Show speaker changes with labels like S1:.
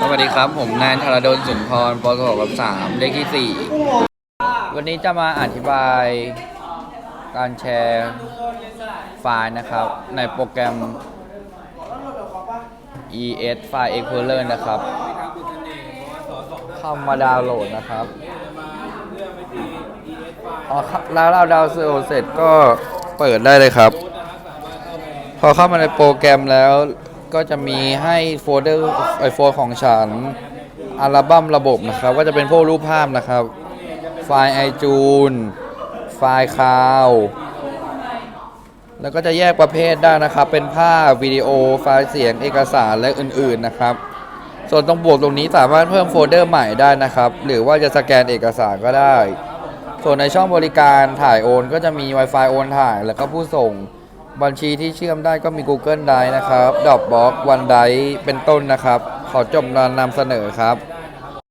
S1: สวัสดีครับผมนายธารดลสุนทรปศกับสามเลขที่4วันนี้จะมาอธิบายการแชร์ไฟล์นะครับ ในโปรแกรม ES File Explorer นะครับ เข้ามาดาวน์โหลดนะครับอ๋อครับแล้วเราดาวน์โหลดเสร็จก็เปิดได้เลยครับ พอเข้ามาในโปรแกรมแล้ว ก็จะมีให้โฟลเดอร์ไอโฟนของฉัน อัลบั้มระบบนะครับ ก็จะเป็นพวกรูปภาพนะครับ ไฟล์ iTunes ไฟล์คาว แล้วก็จะแยกประเภทได้นะครับ เป็นภาพวิดีโอไฟล์เสียงเอกสารและอื่นๆนะครับ ส่วนตรงบวกตรงนี้สามารถเพิ่มโฟลเดอร์ใหม่ได้นะครับ หรือว่าจะสแกนเอกสารก็ได้ ส่วนในช่องบริการถ่ายโอน ก็จะมี Wi-Fi โอนถ่าย แล้วก็ผู้ส่ง บัญชีที่เชื่อมได้ก็มี Google Drive นะครับ Dropbox OneDrive เป็นต้นนะครับ ขอจบนำเสนอครับ